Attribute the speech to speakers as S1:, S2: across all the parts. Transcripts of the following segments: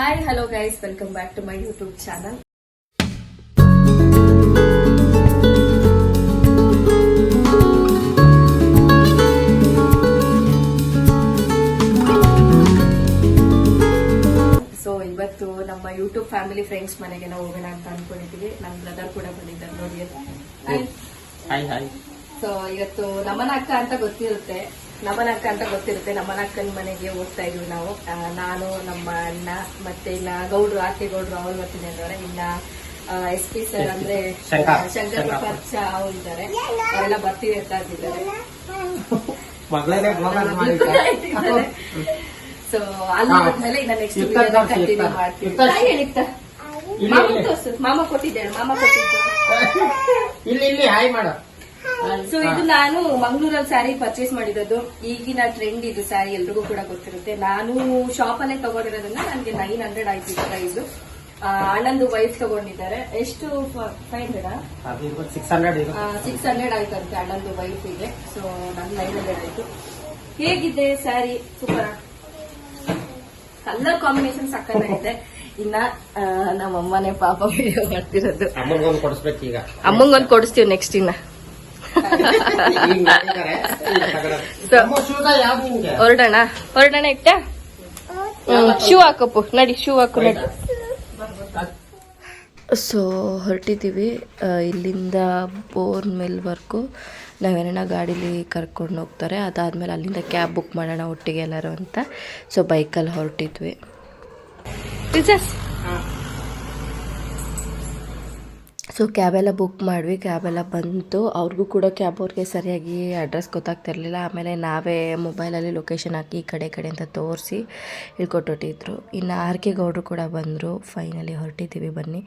S1: Hi hello guys welcome back to my YouTube channel so ಇವತ್ತು ನಮ್ಮ YouTube family friends ಮನೆಗೆ ನಾವು ಹೋಗೋಣ ಅಂತ ಅನ್ಕೊಂಡಿದ್ದೀವಿ ನನ್ನ ಬ್ರದರ್ ಕೂಡ ಬಂದಿದ್ದಾರೆ ನೋಡಿ. ಹಾಯ್
S2: ಹಾಯ್ ಹಾಯ್
S1: ಸೊ ಇವತ್ತು ನಮ್ಮನ ಅಕ್ಕ ಅಂತ ಗೊತ್ತಿರುತ್ತೆ. ನಮನ ಅಕ್ಕ ಅಂತ ಗೊತ್ತಿರುತ್ತೆ ನಮ್ಮನಕ್ಕನ ಮನೆಗೆ ಹೋಗ್ತಾ ಇದೀವಿ ನಾವು. ನಾನು ನಮ್ಮ ಅಣ್ಣ ಮತ್ತೆ ಇಲ್ಲ ಗೌಡ್ರು ಆಕೆ ಗೌಡ್ರು ಅವ್ರು ಬರ್ತಿದ್ದಾರೆ ಇನ್ನ ಎಸ್ ಪಿ ಸರ್ ಅಂದ್ರೆ
S2: ಶಂಕರ್.
S1: ಖರ್ಚ ಅವ್ರು ಇದ್ದಾರೆ. ಅವರೆಲ್ಲ ಬರ್ತೀವಿ ಅಂತ ಅಂತಿದ್ದಾರೆ.
S2: ಮಗಳೇ
S1: ಸೊ ಅಲ್ಲಿ ಇನ್ನ ನೆಕ್ಸ್ಟ್ ಕಂಟಿನ್ಯೂ. ಮಾಡ್ತೀವಿ. ಮಾಮ
S2: ಕೊಟ್ಟಿದ್ದೆ
S1: ತೋರ್ಸು ಮಾಮ ಕೊಟ್ಟಿದ್ದೇನೆ ಮಾಮ ಕೊಟ್ಟಿದ್ದು.
S2: ಇಲ್ಲಿ ಇಲ್ಲಿ ಹಾಯ್ ಮಾಡು.
S1: ಸೊ ಇದು ನಾನು ಮಂಗಳೂರಲ್ಲಿ ಸ್ಯಾರಿ ಪರ್ಚೇಸ್ ಮಾಡಿರೋದು. ಈಗಿನ ಟ್ರೆಂಡ್ ಇದು ಸ್ಯಾರಿ ಎಲ್ರಿಗೂ ಕೂಡ ಗೊತ್ತಿರುತ್ತೆ. ನಾನು ಶಾಪ್ ಅಲ್ಲೇ ತಗೊಂಡಿರೋದನ್ನ ನನಗೆ ನೈನ್ ಹಂಡ್ರೆಡ್ ಆಯ್ತು ಪ್ರೈಸ್ ಅಣ್ಣಂದು ವೈಫ್ ತಗೊಂಡಿದ್ದಾರೆ. ಎಷ್ಟು ಫೈವ್ ಹಂಡ್ರೆಡ್
S2: ಸಿಕ್ಸ್ ಹಂಡ್ರೆಡ್ ಇದು
S1: ಸಿಕ್ಸ್ ಹಂಡ್ರೆಡ್ ಆಯ್ತಂತೆ ಅಣ್ಣಂದು ವೈಫಿಗೆ ಸೊ ನನ್ ನೈನ್ ಹಂಡ್ರೆಡ್ ಆಯ್ತು. ಹೇಗಿದೆ ಸ್ಯಾರಿ ಸೂಪರ್ ಕಲರ್ ಕಾಂಬಿನೇಷನ್ ಸಕ್ಕತ್ತಾಗಿದೆ. ಇನ್ನ ಆ, ನಮ್ಮ ಅಮ್ಮನೇ ಪಾಪ ವಿಡಿಯೋ ಮಾಡ್ತಿರೋದು.
S2: ಅಮ್ಮಂಗೊಂದು ಕೊಡಿಸ್ಬೇಕು ಈಗ.
S1: ಅಮ್ಮಂಗೊಂದು ಕೊಡಿಸ್ತೀವಿ ನೆಕ್ಸ್ಟ್ ಇನ್ನ. ಹೊರಡೋಣ? ಹೊರಡೋಣ ಇಟ್ಟ ಶೂ ಹಾಕಪ್ಪು. ನಡಿ ಶೂ ಹಾಕು ನಡಿ. ಸೊ ಹೊರಟಿದ್ದೀವಿ. ಇಲ್ಲಿಂದ ಬೋರ್ ಮೇಲ್ವರೆಗೂ ನಾವೇನ ಗಾಡೀಲಿ ಕರ್ಕೊಂಡು ಹೋಗ್ತಾರೆ. ಅದಾದಮೇಲೆ ಅಲ್ಲಿಂದ ಕ್ಯಾಬ್ ಬುಕ್ ಮಾಡೋಣ ಒಟ್ಟಿಗೆ ಎಲ್ಲರೂ ಅಂತ. ಸೊ ಬೈಕಲ್ಲಿ ಹೊರಟಿದ್ವಿ. ಸೊ ಕ್ಯಾಬೆಲ್ಲ ಬುಕ್ ಮಾಡಿದ್ವಿ ಕ್ಯಾಬೆಲ್ಲ ಬಂತು. ಅವ್ರಿಗೂ ಕೂಡ ಕ್ಯಾಬ್ ಅವ್ರಿಗೆ ಸರಿಯಾಗಿ ಅಡ್ರೆಸ್ ಗೊತ್ತಾಗ್ತಿರಲಿಲ್ಲ. ಆಮೇಲೆ ನಾವೇ ಮೊಬೈಲಲ್ಲಿ ಲೊಕೇಶನ್ ಹಾಕಿ ಈ ಕಡೆ ಕಡೆ ಅಂತ ತೋರಿಸಿ ಇಳ್ಕೊಟ್ಟೊಟ್ಟಿದ್ರು ಇನ್ನು ಆರ್ ಕೆ ಗೌಡ್ರು ಕೂಡ ಬಂದರು. ಫೈನಲಿ ಹೊರಟಿದ್ದೀವಿ ಬನ್ನಿ.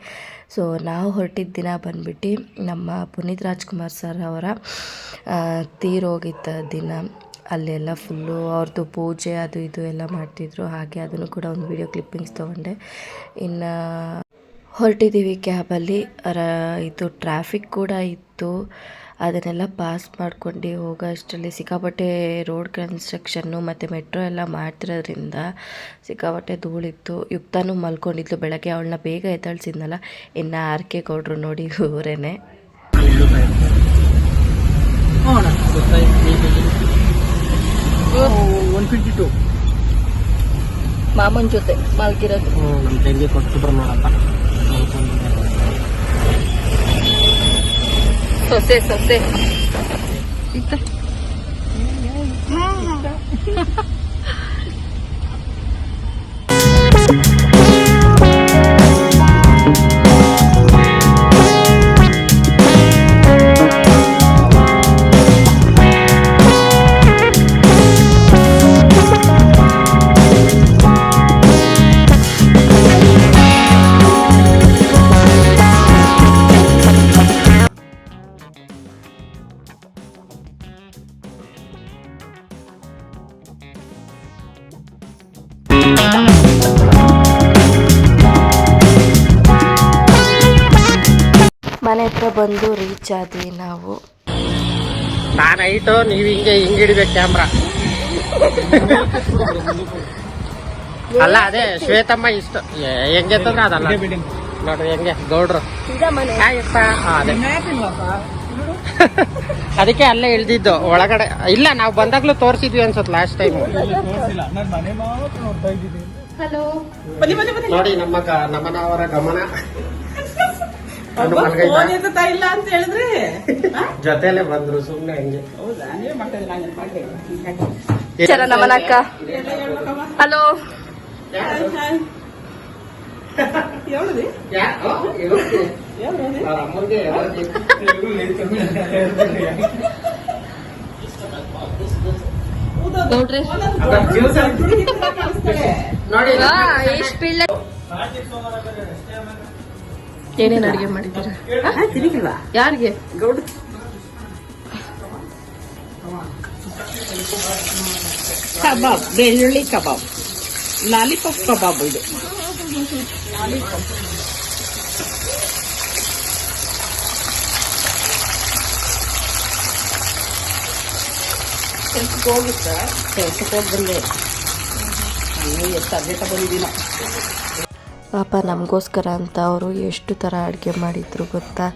S1: ಸೊ ನಾವು ಹೊರಟಿದ್ದ ದಿನ ಬಂದ್ಬಿಟ್ಟು ನಮ್ಮ ಪುನೀತ್ ರಾಜ್ಕುಮಾರ್ ಸರ್ ಅವರ ತೀರೋಗಿದ್ದ ದಿನ. ಅಲ್ಲೆಲ್ಲ ಫುಲ್ಲು ಅವ್ರದ್ದು ಪೂಜೆ ಅದು ಇದು ಎಲ್ಲ ಮಾಡ್ತಿದ್ರು. ಹಾಗೆ ಅದನ್ನು ಕೂಡ ಒಂದು ವಿಡಿಯೋ ಕ್ಲಿಪ್ಪಿಂಗ್ಸ್ ತೊಗೊಂಡೆ. ಇನ್ನು ಹೊರಟಿದ್ದೀವಿ ಕ್ಯಾಬಲ್ಲಿ. ರ ಇದು ಟ್ರಾಫಿಕ್ ಕೂಡ ಇತ್ತು. ಅದನ್ನೆಲ್ಲ ಪಾಸ್ ಮಾಡ್ಕೊಂಡು ಹೋಗೋ ಅಷ್ಟರಲ್ಲಿ ಸಿಕ್ಕಾಪಟ್ಟೆ ರೋಡ್ ಕನ್ಸ್ಟ್ರಕ್ಷನ್ನು ಮತ್ತು ಮೆಟ್ರೋ ಎಲ್ಲ ಮಾಡ್ತಿರೋದ್ರಿಂದ ಸಿಕ್ಕಾಪಟ್ಟೆ ಧೂಳಿತ್ತು ಯುಕ್ತಾನು ಮಲ್ಕೊಂಡಿದ್ಲು. ಬೆಳಗ್ಗೆ ಅವಳನ್ನ ಬೇಗ ಎದ್ದಾಳ್ಸಿದ್ನಲ್ಲ. ಇನ್ನು ಆರ್ ಕೆ ಗೌಡ್ರು ನೋಡಿ ಊರೇನೆ ಮಾಮನ ಜೊತೆ ಮಲ್ಗಿರೋದು.
S2: ಕೊಟ್ಟು ತಂಗಿ 手势
S1: 手势一个 ಬಂದು ರೀಚ್ ಆದ್ವಿ ನಾವು.
S2: ನಾನು ಐಟು ನೀವು ಹಿಂಗೆ ಹಿಂಗೆ ಹಿಡಿಬೇಕು ಕ್ಯಾಮ್ರಾ ಅಲ್ಲ ಅದೇ ಶ್ವೇತಮ್ಮ ಇಷ್ಟ. ಎ- ಹೆಂಗೆ ಅಂತಂದ್ರೆ ಅದಲ್ಲ. ನೋಡ್ರಿ ಹೆಂಗೆ ಗೌಡ್ರು. ಅದೇ. ಅದಕ್ಕೆ ಅಲ್ಲೇ ಇಳ್ದಿದ್ದು ಒಳಗಡೆ. ಇಲ್ಲ ನಾವು ಬಂದಾಗ್ಲೂ ತೋರಿಸಿದ್ವಿ ಅನ್ಸುತ್ತೆ ಲಾಸ್ಟ್ ಟೈಮ್
S1: ಹಲೋ.
S2: ನೋಡಿ ನಮ್ಮ ನಮ್ಮನವರ ಗಮನ.
S3: ಫೋನ್. ಎತ್ತುತ್ತಾ ಇಲ್ಲ ಅಂತ ಹೇಳಿದ್ರೆ?
S2: ಜೊತೆಲೆ ಬಂದ್ರು ಸುಮ್ನೆ ಹಂಗೆ.
S3: ಹೌದಾ? ನೀವೇ ಮಾಡ್ತಾ ಹಂಗೆ ಮಾಡ್ರಿ
S1: ಚರ ಹಲೋ.
S3: ಹೇಳುದಿ?
S1: ನೋಡ್ರಿ
S2: ನೋಡಿ
S1: ಎಷ್ಟು ಏನೇನ್ ಅಡುಗೆ ಮಾಡಿದ್ದೀರಾ?
S3: ತಿರುಗಿಲ್ವಾ
S1: ಯಾರಿಗೆ?
S3: ಗೌಡ ಕಬಾಬ್ ಬೆಳ್ಳುಳ್ಳಿ ಕಬಾಬ್. ಲಾಲಿಪಾಪ್ ಕಬಾಬ್ ಇದು. ಕೆಲ್ಸಕ್ಕೆ ಹೋಗುತ್ತಾ. ಕೆಲ್ಸಕ್ಕೆ ಹೋಗಿ ಬಂದೆ. ನೀವು ಎಷ್ಟು ಅರ್ಜೆಂಟಾಗಿ ಬಂದಿದ್ದೀನೋ.
S1: ಪಾಪ ನಮಗೋಸ್ಕರ ಅಂತ ಅವರು ಎಷ್ಟು ಥರ ಅಡುಗೆ ಮಾಡಿದ್ರು ಗೊತ್ತಾ?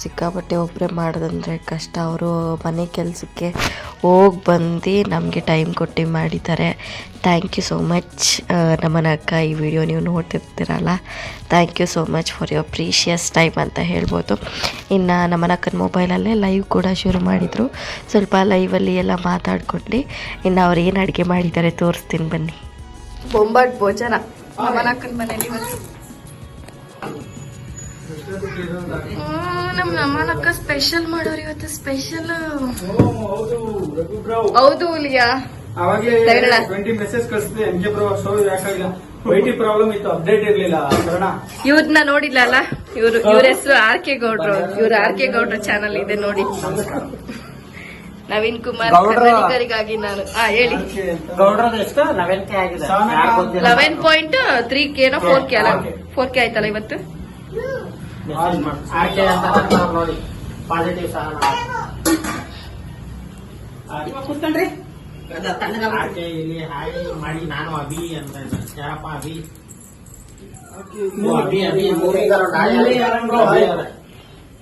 S1: ಸಿಕ್ಕಾಪಟ್ಟೆ ಒಬ್ಬರೇ ಮಾಡೋದಂದರೆ ಕಷ್ಟ. ಅವರು ಮನೆ ಕೆಲಸಕ್ಕೆ ಹೋಗಿ ಬಂದು ನಮಗೆ ಟೈಮ್ ಕೊಟ್ಟು ಮಾಡಿದ್ದಾರೆ. ಥ್ಯಾಂಕ್ ಯು ಸೋ ಮಚ್ ನಮ್ಮನ ಅಕ್ಕ, ಈ ವಿಡಿಯೋ ನೀವು ನೋಡ್ತಿರ್ತೀರಲ್ಲ? Thank you so much for your precious time ಅಂತ ಹೇಳ್ಬೋದು. ಇನ್ನು ನಮ್ಮನ ಅಕ್ಕನ ಮೊಬೈಲಲ್ಲೇ ಲೈವ್ ಕೂಡ ಶುರು ಮಾಡಿದರು. ಸ್ವಲ್ಪ ಲೈವಲ್ಲಿ ಎಲ್ಲ ಮಾತಾಡ್ಕೊಂಡು ಇನ್ನು ಅವ್ರು ಏನು ಅಡುಗೆ ಮಾಡಿದ್ದಾರೆ ತೋರಿಸ್ತೀನಿ ಬನ್ನಿ. ಬೊಂಬಾಟ್ ಭೋಜನ. ನಮ್ಮನ ಅಕ್ಕನ ಮನೇಲಿ ಇವತ್ತು ನಮ್ಮ ನಮ್ಮನಕ್ಕ ಸ್ಪೆಷಲ್ ಮಾಡೋರು ಇವತ್ತು ಸ್ಪೆಷಲ್ ಹೌದು ಲಿಯಾ
S4: ಅವಾಗಲೇ
S1: ತಗೊಳ್ಳ.
S4: ಟ್ವೆಂಟಿ ಮೆಸೇಜ್ ಕಳಿಸಿದೆ ಎಂ ಕೆ ಪ್ರೋ ಶೋ ಯಾಕಾಗಿಲ್ಲ ವೈಟಿ ಪ್ರಾಬ್ಲಮ್ ಇತ್ತು ಅಪ್ಡೇಟ್ ಇರ್ಲಿಲ್ಲ ಕರೋಣ
S1: ಇವ್ರನ್ನ ನೋಡಿಲ್ಲ ಅಲ್ಲ ಇವ್ರು ಇವ್ರ ಹೆಸರು ಆರ್ ಕೆ ಗೌಡ್ರು ಇವ್ರ ಆರ್ ಕೆ ಗೌಡ್ರ ಚಾನಲ್ ಇದೆ ನೋಡಿ. ನವೀನ್ ಕುಮಾರ್. ಕನ್ನಡಿಗರಿಗಾಗಿ ನಾನು. ಹಾ ಹೇಳಿ.
S2: ಲೆವೆನ್ ಕೆ
S1: ಪಾಯಿಂಟ್ ತ್ರೀ ಕೆನೋ ಫೋರ್ ಕೆ ಅಲ್ಲ? ಫೋರ್ ಕೆ ಆಯ್ತಲ್ಲ ಇವತ್ತು?
S2: ಕೆ
S3: ಕೂತ್ಕೊಂಡ್ರಿ.
S2: ಇಲ್ಲಿ ಮಾಡಿ ನಾನು ಅಭಿ ಅಂತ. ಯಾರಪ್ಪ ಅಭಿ? ಅಭಿ.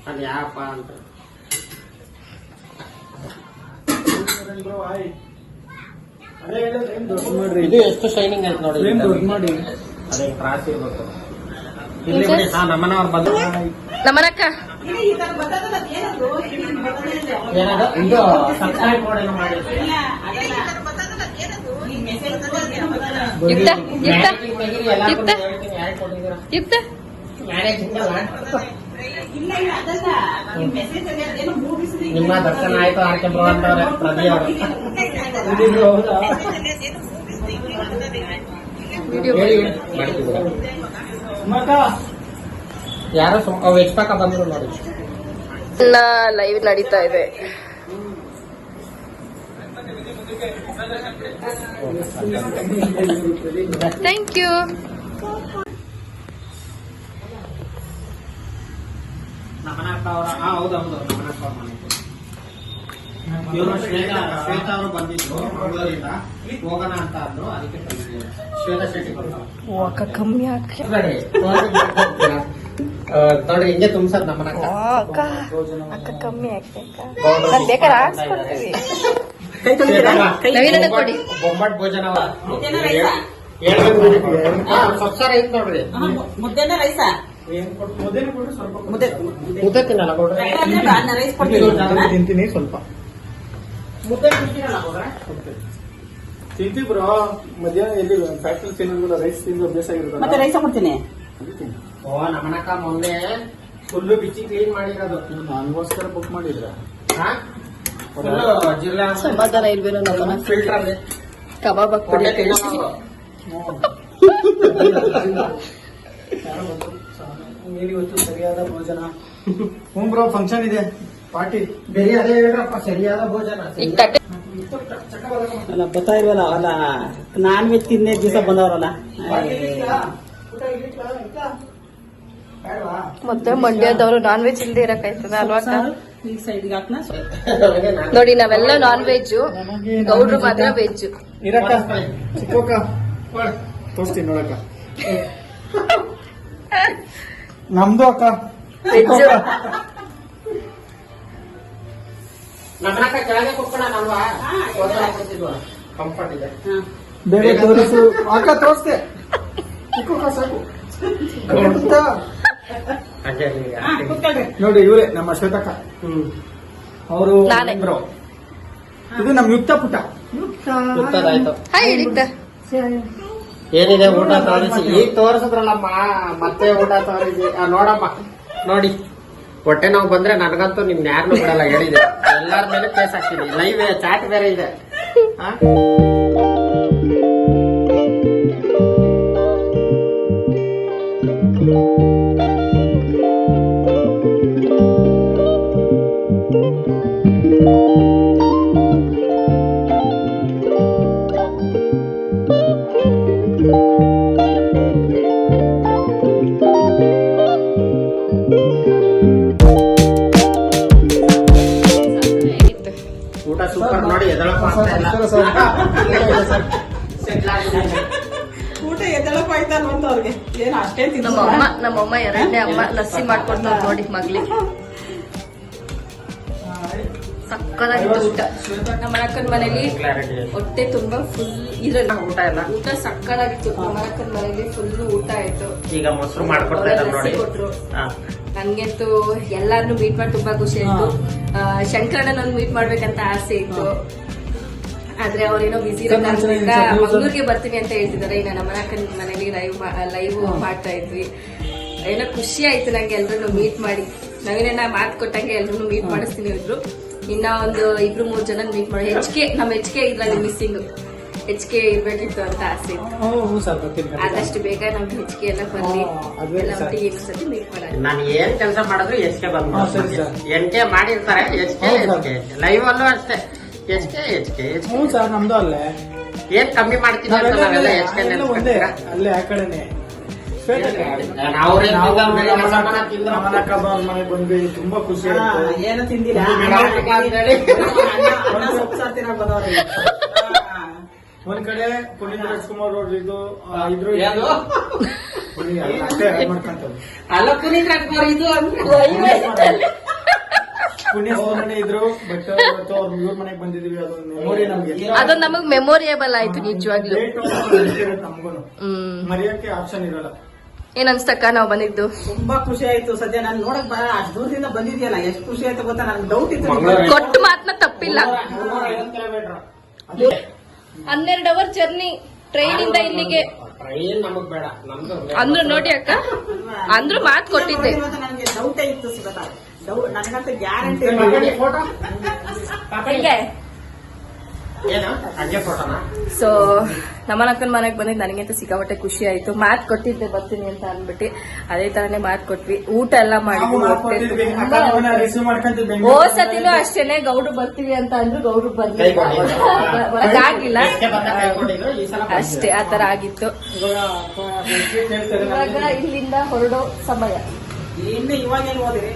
S2: ಅದು ಯಾರಪ್ಪ ಅಂತ
S4: ಅದೇ ಹೇಳಿದ್ರೆ ಏನ್ ದೊಡ್ಡ ಮಾಡ್ರಿ
S2: ಇದು ಎಷ್ಟು ಶೈನಿಂಗ್ ಐತೆ ನೋಡಿ
S4: ನೋಡಿ
S2: ಅದೇ ಕ್ರಾಸ್ ಇರ್ಬೇಕು. ಇಲ್ಲಿ ಬಿಡಿ ಹಾ ನಮ್ಮನವ್ರು ಬಂದು
S1: ನಮ್ಮನಕ್ಕ?
S2: ಏನದು ಇದು ಸಬ್ಸ್ಕ್ರೈಬ್ ಮಾಡಿ. ಏನೋ ಕೊಟ್ಟಿದ್ದೀರಾ? ಮ್ಯಾರೇಜ್ ಹಿಂಗಲ್ಲ ನಿಮ್ಮ ದರ್ಶನ ಆಯ್ತು ಆರ್ಕೆ ಬರುವಂತವ್ರೆ ಯಾರೋ ಬಂದ್ರು ನೋಡಿ.
S1: ಲೈವ್ ನಡೀತಾ ಇದೆ. ಥ್ಯಾಂಕ್ ಯು
S2: ಅವರ ಹಾ ಹೌದು ಮಾಡಿದ್ದು ಇವರು ಶ್ವೇತಾ ಶ್ವೇತಾ ಅವರು ಬಂದಿದ್ರು ಮಂಗಳೂರಿಂದ ಹೋಗೋಣ ಅಂತ ಅಂದ್ರು ಅದಕ್ಕೆ ಶ್ವೇತಾ ಶೆಟ್ಟಿ ಬರ್ತಾರೆ
S1: ಅಕ್ಕ ಕಮ್ಮಿ
S2: ನೋಡಿ ನೋಡಿ ಹಿಂಗೆ ತುಂಬ್ಸದ್ ನಮ್ಮನಕ್ಕ
S1: ಅಕ್ಕ ಅಕ್ಕ ಕಮ್ಮಿ ಹಾಕ್ಬೇಕಾ ನಾನ್ ಬೇಕಾದ್ರೆ ಹಾಕ್ಸ್ಕೊಡ್ತೀವಿ ನವೀನಣ್ಣ ಕೊಡಿ.
S2: ಬೊಂಬಟ್ ಭೋಜನ
S3: ಹೇಳ್ಬೇಕು?
S2: ಸೊಪ್ಸಾರ ಐತ್ ನೋಡ್ರಿ
S3: ಮುದ್ದೆನ ರೈಸ ಮುದ್ದೆ
S2: ತಿನ್ನಲ್ಲ
S4: ತಿಂತೀನಿ ಸ್ವಲ್ಪ. ತಿಂತೀವಿ ಬ್ರೋ. ಮಧ್ಯಾಹ್ನ ಎಲ್ಲಿ ಫ್ಯಾಕ್ಟ್ರಿ ತಿನ್ನೋದಿಲ್ಲ ರೈಸ್ ತಿಂದು ಅಭ್ಯಾಸ
S3: ಮತ್ತೆ ರೈಸ್ ಕೊಡ್ತೀನಿ.
S2: ಓ ನಮ್ಮನಕ್ಕ ಮೊನ್ನೆ ಫುಲ್ಲು ಬಿಚ್ಚಿ ಕ್ಲೀನ್ ಮಾಡಿರೋದು.
S4: ನನಗೋಸ್ಕರ ಬುಕ್ ಮಾಡಿದ್ರ?
S2: ಜಿಲ್ಲೆ
S1: ಸಮಾಧಾನ ಇಲ್ವೇನೋ
S2: ಫಿಲ್ಟರ್
S1: ಕಬಾಬ್ ಹಾಕ್ಬಿಡಿ
S4: ಇವತ್ತು ಸರಿಯಾದ ಭೋಜನ. ಹ್ಞೂ ಬ್ರೋ ಫಂಕ್ಷನ್ ಇದೆ. ಪಾರ್ಟಿ.
S2: ಬೇರೆ ಅದೇ ಹೇಳ್ರಪ್ಪ ಸರಿಯಾದ ಭೋಜನ.
S3: ಅಲ್ಲ ಬರ್ತಾ ಇಲ್ವಲ್ಲ? ಅಲ್ಲ ನಾನ್ ವೆಜ್ ತಿನ್ನೇ ದಿವಸ ಬಂದವರಲ್ಲ.
S1: ಮತ್ತೆ ಮಂಡ್ಯದವರು ನಾನ್ ವೆಜ್ ಇಲ್ಲದೆ ಇರಕ್ಕಾಯ್ತದ ಅಲ್ವಾ ನೋಡಿ ನಾವೆಲ್ಲ ನಾನ್ ವೆಜ್ ಗೌಡ್ರು ಮಾತ್ರ ವೆಜ್
S4: ಇರಕ್ಕ. ತೋರಿಸ್ತೀನಿ ನೋಡಕ್ಕ. ನಮ್ದು ಅಕ್ಕ.
S2: ಕೆಳಗೆ ಕಂಫರ್ಟ್ ಇದೆ.
S4: ಬೇಗ ತೋರಿಸು. ಅಕ್ಕ ತೋರಿಸ್ತೆ. ಸಾಕು. ನೋಡಿ ಇವರೇ ನಮ್ಮ ಶ್ವೇತಕ್ಕ
S2: ಹ್ಮ್.
S4: ಅವರು. ಇದು ನಮ್ ಯುಕ್ತ ಪುಟ
S1: ಯುಕ್ತ.
S2: ಏನಿದೆ ಊಟ ತೋರಿಸಿ? ಈಗ ತೋರಿಸಿದ್ರಲ್ಲಮ್ಮ ಮತ್ತೆ ಊಟ ತೋರಿಸಿ. ನೋಡಪ್ಪ ನೋಡಮ್ಮ ನೋಡಿ. ಹೊಟ್ಟೆ ನೋವು ಬಂದ್ರೆ ನನಗಂತೂ ನಿಮ್ ಯಾರನ್ನೂ ಬಿಡಲ್ಲ ಹೇಳಿದೆ. ಎಲ್ಲಾರ ಮೇಲೆ ಕೇಸ್ ಹಾಕ್ತೀನಿ. ಲೈವ್ ಚಾಟ್ ಬೇರೆ ಇದೆ. ಊಟ ಎದ್ದಳಕ್ ಅಂತ
S3: ಏನು ಅಷ್ಟೇ
S1: ನಮ್ಮಮ್ಮ ಎರಡನೇ ಅಮ್ಮ ಲಸ್ಸಿ ಮಾಡ್ಕೊಡ್ತಾರೆ ನೋಡಿ ಮಗ್ಳಿಗೆ ಸಕ್ಕದಾಗಿತ್ತು ಊಟ. ನಮ್ಮ ಅಕ್ಕನ ಮನೇಲಿ ಹೊಟ್ಟೆ ತುಂಬಾ ಫುಲ್ ಇರಲ್ಲ.
S2: ಊಟ ಎಲ್ಲ.
S1: ಊಟ ಸಕ್ಕದಾಗಿತ್ತು. ನಮ್ಮ ಅಕ್ಕನ ಮನೇಲಿ ಫುಲ್ ಊಟ ಆಯ್ತು.
S2: ಈಗ ಮೊಸರು
S1: ಮಾಡ್ಕೊಡ್ತಾರೆ ಕೊಟ್ರು. ನಂಗಂತೂ ಎಲ್ಲಾರನ್ನು ಮೀಟ್ ಮಾಡಿ ತುಂಬಾ ಖುಷಿ ಆಯ್ತು. ಶಂಕರಣ್ಣನ ಮೀಟ್ ಮಾಡ್ಬೇಕಂತ ಆಸೆ ಇತ್ತು. ಆದ್ರೆ ಅವ್ರೇನೋ ಬಿಸಿ ಇರೋದ್ರಿಂದ ಮಂಗ್ಳೂರ್ಗೆ ಬರ್ತೀನಿ ಅಂತ ಹೇಳ್ತಿದ್ದಾರೆ. ಈಗ ನಮ್ಮ ಅಕ್ಕನ ಮನೇಲಿ ಲೈವ್ ಲೈವ್ ಮಾಡ್ತಾ ಇದ್ವಿ. ಏನೋ ಖುಷಿ ಆಯ್ತು ನಂಗೆ ಎಲ್ರು ಮೀಟ್ ಮಾಡಿ. ನವೀನಣ್ಣ ಮಾತು ಕೊಟ್ಟಂಗೆ ಎಲ್ರು ಮೀಟ್ ಮಾಡಿಸ್ತೀನಿ ಇದ್ರು ಇನ್ನ ಒಂದು ಇಬ್ರು ಮೂರ್ ಜನ ಮೀಟ್ ಮಾಡಿ. ಕೆ ನಮ್ಮ ಹೆಚ್ಚಿಗೆ ಇದ್ರಲ್ಲಿ ಮಿಸ್ಸಿಂಗ್ ಹೆಚ್ಚಿಗೆ ಇರ್ಬೇಕಿತ್ತು ಅಂತ ಆಸೆ ಇತ್ತು. ಆದಷ್ಟು ಬೇಗ ನಮ್ಗೆ ಕೆ ಎಲ್ಲ ಬರ್ಲಿ. ಎಲ್ಲ. ಒಟ್ಟಿಗೆ ಮೀಟ್ ಮಾಡೋಣ
S2: ನಾನು ಏನ್ ಕೆಲಸ ಮಾಡಿದ್ರು ಎಚ್ ಕೆ ಬಂದ್ ಎನ್ ಕೆ ಮಾಡಿರ್ತಾರೆ ಕೆ ಎಚ್ ಕೆ ಲೈವ್ ಅಲ್ಲೂ ಅಷ್ಟೇ. H K H K H
S4: ಹ್ಞೂ ಸರ್ ನಮ್ದು ಅಲ್ಲೇ.
S2: ಏನ್ ಕಮ್ಮಿ ಮಾಡ್ತೀನಿ ಅಂತ
S4: ನಾವೆಲ್ಲ
S2: ನಾವೆಲ್ಲ ಎಚ್ ಕೆ
S4: ಎಲ್ಲ ಒಂದೇ ಅಲ್ಲೇ ಆ ಕಡೆನೆ. ಬಂದ್ವಿ. ತುಂಬಾ ಖುಷಿ
S3: ಏನು ತಿಂದಿಲ್ಲ.
S4: ಒಂದು ಕಡೆ ಪುನೀತ್ ರಾಜ್ಕುಮಾರ್ ಅವ್ರದ್ದು ಇದ್ರು
S2: ಅಲ್ಲ ಪುನೀತ್ ರಾಜ್ಕುಮಾರ್ ಇದು ಅಂದ್ರೆ
S4: ಪುಣ್ಯ ಸ್ಮರಣೆ ಇದ್ರು ಬಟ್ ಇವತ್ತು ಅವ್ರ ಇವ್ರ ಮನೆಗೆ ಬಂದಿದೀವಿ ಅದೊಂದು ಮೆಮೊರಿ ನಮ್ಗೆ
S1: ಅದು ನಮಗ್. ಮೆಮೊರಿಯಬಲ್ ಆಯ್ತು ನಿಜವಾಗ್ಲೂ.
S4: ನಮ್ಗೂನು. ಮರೆಯಕ್ಕೆ ಆಪ್ಷನ್ ಇರಲ್ಲ.
S1: ಏನ್ ಅನ್ಸ್ತಕ್ಕ ನಾವ್ ಬಂದಿದ್ದು?
S3: ತುಂಬಾ ಖುಷಿ ಆಯ್ತು ಸದ್ಯ. ನಾನು ನೋಡಕ್ ಬರ ಅಷ್ಟು ದೂರದಿಂದ ಬಂದಿದ್ಯಲ್ಲ ಎಷ್ಟು ಖುಷಿ ಆಯ್ತು ಗೊತ್ತಾ? ನನ್ ಡೌಟ್ ಇತ್ತು
S1: ಕೊಟ್ಟು ಮಾತನ್ನ ತಪ್ಪಿಲ್ಲ. ಹನ್ನೆರಡು ಅವರ್ ಜರ್ನಿ ಟ್ರೈನ್ ಇಂದ ಇಲ್ಲಿಗೆ.
S2: ಟ್ರೈನ್ ನಮಗ್ ಬೇಡ ನಮ್ದು
S1: ಅಂದ್ರು ನೋಡಿ ಅಕ್ಕ. ಅಂದ್ರು ಮಾತು ಕೊಟ್ಟಿದ್ದೆ.
S3: ನನಗೆ ಡೌಟೇ ಇತ್ತು ನನಗಂತ ಗ್ಯಾರಂಟಿ
S1: ಹೆಂಗೆ. ಸೊ ನಮ್ಮನಕ್ಕನ ಮನೆಗೆ ಬಂದಿದ್ದು ನನಗಂತ ಸಿಕ್ಕಾಪಟ್ಟೆ ಖುಷಿ ಆಯ್ತು. ಮಾತ್ ಕೊಟ್ಟಿದ್ದೆ ಬರ್ತೀನಿ ಅಂತ ಅಂದ್ಬಿಟ್ಟು. ಅದೇ ತರನೇ ಮಾತ್ ಕೊಟ್ವಿ. ಊಟ ಎಲ್ಲ
S4: ಮಾಡಿ
S1: ಮಾಡಿದ್ವಿ. ಓ ಸತಿನೂ ಅಷ್ಟೇನೆ ಗೌಡ್ರು ಬರ್ತೀವಿ ಅಂತ ಅಂದ್ರು ಗೌಡ್ರು ಬರ್ಲಿಲ್ಲ. ಅಷ್ಟೇ ಆತರ ಆಗಿತ್ತು. ಇಲ್ಲಿಂದ ಹೊರಡೋ ಸಮಯ.
S3: ಇನ್ನು ಇವಾಗ ಏನ್ ಹೋದ್ರಿ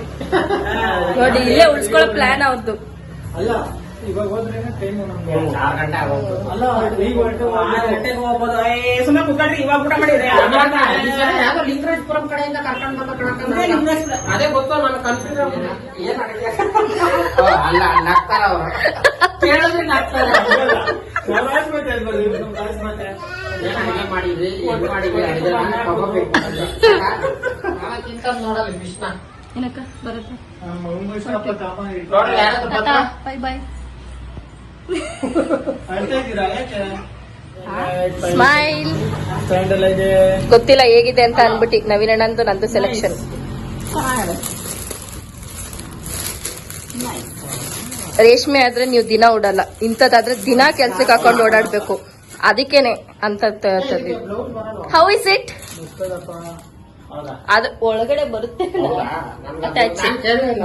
S1: ನೋಡಿ ಇಲ್ಲೇ ಉಳಿಸ್ಕೊಳ್ಳೋ ಪ್ಲಾನ್ ಅವ್ರದ್ದು
S4: ಅಲ್ಲ ಇವಾಗ ಹೋದ್ರೆ ಟೈಮ್ ನಮ್ಗೆ
S2: ಹ್ಮ್, ಆರು ಗಂಟೆ ಆಗೋದು
S4: ಅಲ್ಲ ಈಗ ಹೊರಟು
S3: ಆರು ಗಂಟೆಗೆ ಹೋಗ್ಬೋದು. ಏ ಸುಮ್ಮನೆ ಕುತ್ಕೊಳ್ರಿ ಇವಾಗ ಊಟ ಮಾಡಿದ್ರೆ.
S2: ಯಾವ್ದೋ ಲಿಂಗರಾಜಪುರಂ ಕಡೆಯಿಂದ ಕರ್ಕೊಂಡ್ ಬಂದ ಕಣಕ್ಕ
S3: ಅದೇ
S2: ಗೊತ್ತು ನಾನು ಕನ್ಫ್ಯೂಸ್ ಏನ್? ಅಲ್ಲ ನಗ್ತಾರ ಅವ್ರು. ಕೇಳಿದ್ರೆ ನಗ್ತಾರೆ. ಮಾಡಿದ್ರಿ ಏನ್ ಮಾಡಿದ್ರಿ ಅಡಿಗೆ ಮಾಡಿ ತಗೋಬೇಕು ಅವಕ್ಕಿಂತ ನೋಡಲ್ಲ ವಿಷ್ಣ
S1: ಏನಕ್ಕ ಬರುತ್ತೆ ಬೈ?
S4: ಯಾಕೆ?
S1: ಸ್ಮೈಲ್ ಗೊತ್ತಿಲ್ಲ ಹೇಗಿದೆ ಅಂತ ಅನ್ಬಿಟ್ಟು ನವೀನಣ್ಣಂದು ನಂದು ಸೆಲೆಕ್ಷನ್ ರೇಷ್ಮೆ ಆದ್ರೆ ನೀವು ದಿನ ಓಡಲ್ಲ. ಇಂಥದ್ದಾದ್ರೆ ದಿನ ಕೆಲ್ಸಕ್ಕೆ ಹಾಕೊಂಡು ಓಡಾಡ್ಬೇಕು. ಅದಕ್ಕೇನೆ ಅಂತ ಹೌ ಇಸ್ ಇಟ್ ಅದ್ರ ಒಳಗಡೆ ಬರುತ್ತೆ.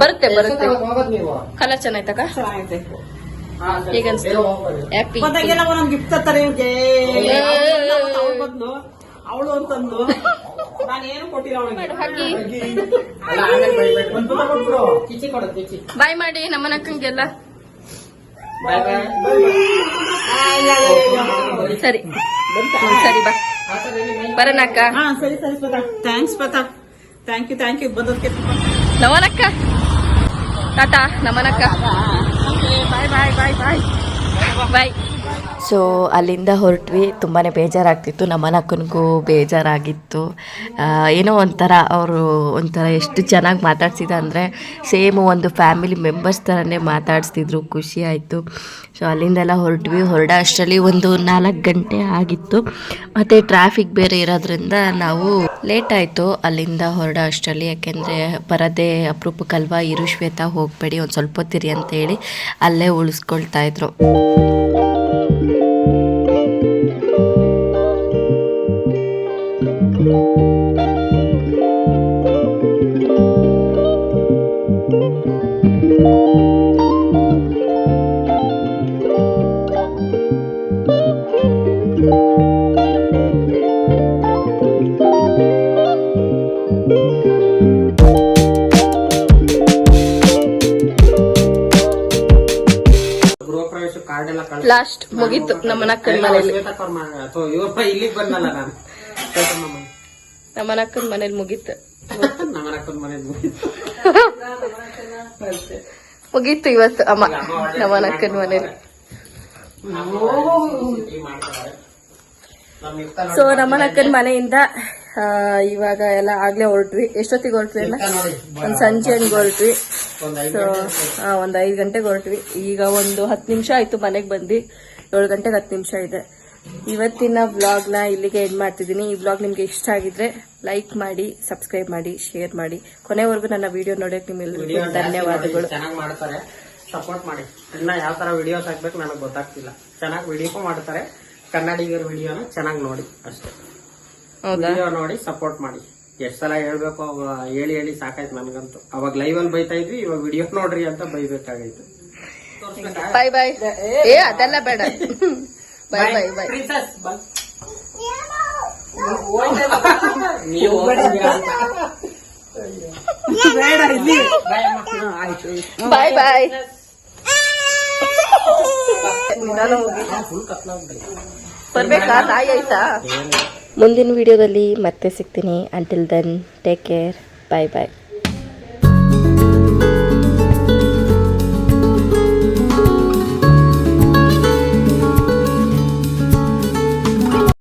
S1: ಬರುತ್ತೆ, ಬರುತ್ತೆ. ಕಲರ್ ಚೆನ್ನಾಯ್ತಕ್ಕ? ಈಗ
S3: ಗಿಫ್ಟ್ ಅವಳು ಅಂತಂದು ನಾನೇನು ಕೊಟ್ಟಿಲ್ಲ ಅವಳಿಗೆ.
S1: ಬಾಯ್ ಮಾಡಿ ನಮ್ಮನಕ್ಕಂಗೆಲ್ಲ.
S2: ಬಾಯ್ ಬಾಯ್
S1: ಸರಿ. ಸರಿ ಬಾ. ಬರೋಣಕ್ಕ
S3: ಹಾ ಸರಿ ಸರಿ ಸ್ಪತಾ ಥ್ಯಾಂಕ್ಸ್ ಪತಾ ಥ್ಯಾಂಕ್ ಯು ಥ್ಯಾಂಕ್ ಯು ಬಂದೋದಕ್ಕೆ
S1: ನಮನಕ್ಕ. ಟಾಟಾ ನಮನಕ್ಕ. Bye bye bye bye bye so ಅಲ್ಲಿಂದ ಹೊರಟ್ವಿ. ತುಂಬಾ ಬೇಜಾರಾಗ್ತಿತ್ತು. ನಮ್ಮ ಅಕ್ಕನಿಗೂ ಬೇಜಾರಾಗಿತ್ತು. ಏನೋ ಒಂಥರ ಅವರು ಒಂಥರ ಎಷ್ಟು ಚೆನ್ನಾಗಿ ಮಾತಾಡ್ಸಿದ ಅಂದರೆ ಸೇಮ್ ಒಂದು ಫ್ಯಾಮಿಲಿ ಮೆಂಬರ್ಸ್ ಥರನೇ ಮಾತಾಡಿಸ್ತಿದ್ರು. ಖುಷಿ ಆಯಿತು. ಸೊ ಅಲ್ಲಿಂದೆಲ್ಲ ಹೊರಟ್ವಿ. ಹೊರಡೋ ಅಷ್ಟರಲ್ಲಿ ಒಂದು ನಾಲ್ಕು ಗಂಟೆ ಆಗಿತ್ತು. ಮತ್ತು ಟ್ರಾಫಿಕ್ ಬೇರೆ ಇರೋದ್ರಿಂದ ನಾವು ಲೇಟ್ ಆಯಿತು. ಅಲ್ಲಿಂದ ಹೊರಡೋ ಅಷ್ಟರಲ್ಲಿ. ಯಾಕೆಂದರೆ ಬರದೇ ಅಪರೂಪಕ್ಕಲ್ವಾ ಇರು ಶ್ವೇತ ಹೋಗಬೇಡಿ. ಒಂದು ಸ್ವಲ್ಪ ಹೊತ್ತಿರಿ ಅಂತ ಹೇಳಿ ಅಲ್ಲೇ ಉಳಿಸ್ಕೊಳ್ತಾ ಲಾಸ್ಟ್ ಮುಗೀತು ನಮ್ಮ ಅಕ್ಕನ ಮನೇಲಿ.
S2: ಇಲ್ಲಿಗೆ ಬಂದಲ್ಲ ನಾನು.
S1: ಅಕ್ಕನ ಮನೇಲಿ ಮುಗೀತು. ಮುಗೀತು. ಇವತ್ತು ಅಮ್ಮ ನಮ್ಮ ಅಕ್ಕನ ಮನೇಲಿ. ಸೊ ನಮ್ಮ ಅಕ್ಕನ ಮನೆಯಿಂದ ಇವಾಗ ಎಲ್ಲ ಆಗ್ಲೇ ಹೊರಟ್ವಿ. ಎಷ್ಟೊತ್ತಿಗೆ ಹೊರಟ್ವಿ ಅಲ್ಲ? ಒಂದ್ ಸಂಜೆ ಹಂಗೆ ಹೊರಟ್ವಿ. ಸೊ ಒಂದ್ ಐದು ಗಂಟೆಗೆ ಹೊರಟ್ವಿ. ಈಗ ಒಂದು ಹತ್ತು ನಿಮಿಷ ಆಯ್ತು ಮನೆಗೆ ಬಂದು. ಏಳು ಗಂಟೆಗೆ ಹತ್ತು ನಿಮಿಷ ಇದೆ. ಇವತ್ತಿನ ವ್ಲಾಗ್ನ ಇಲ್ಲಿಗೆ ಎಂಡ್ ಮಾಡ್ತಿದ್ದೀನಿ. ಈ ವ್ಲಾಗ್ ನಿಮ್ಗೆ ಇಷ್ಟ ಆಗಿದ್ರೆ ಲೈಕ್ ಮಾಡಿ ಸಬ್ಸ್ಕ್ರೈಬ್ ಮಾಡಿ ಶೇರ್ ಮಾಡಿ. ಕೊನೆವರೆಗೂ ನನ್ನ ವಿಡಿಯೋ ನೋಡೋಕೆ ನಿಮ್ಮೆಲ್ಲರಿಗೂ ಧನ್ಯವಾದಗಳು.
S2: ಚೆನ್ನಾಗಿ ಮಾಡ್ತಾರೆ. ಸಪೋರ್ಟ್ ಮಾಡಿ. ಇನ್ನ ಯಾವ ತರ ವಿಡಿಯೋಸ್ ಹಾಕ್ಬೇಕು ನನಗೆ ಗೊತ್ತಾಗ್ತಿಲ್ಲ. ಚೆನ್ನಾಗಿ ವಿಡಿಯೋ ಮಾಡ್ತಾರೆ. ಕನ್ನಡಿಗರ ವಿಡಿಯೋನ ಚೆನ್ನಾಗಿ ನೋಡಿ ಅಷ್ಟೇ. ವಿಡಿಯೋ ನೋಡಿ ಸಪೋರ್ಟ್ ಮಾಡಿ. ಎಷ್ಟ್ ಸಲ ಹೇಳ್ಬೇಕು ಅವ ಹೇಳಿ ಹೇಳಿ ಸಾಕಾಯ್ತು ನನ್ಗಂತೂ. ಅವಾಗ ಲೈವ್ ಅಲ್ಲಿ ಬೈತಾ ಇದ್ವಿ ಇವಾಗ ವಿಡಿಯೋ ನೋಡ್ರಿ ಅಂತ ಬೈಬೇಕಾಗೈತು.
S1: ಬಾಯ್ ಬಾಯ್ ಏ ಅದೆಲ್ಲ ಬೇಡ. ಬಾಯ್ ಬಾಯ್ ಬಾಯ್.
S2: ನೀವು
S1: ಬಾಯ್ ಬಾಯ್ ಬರ್ಬೇಕಾ? ತಾಯಿ ಆಯ್ತಾ? ಮುಂದಿನ ವಿಡಿಯೋದಲ್ಲಿ ಮತ್ತೆ ಸಿಗ್ತೀನಿ. Until then take care bye bye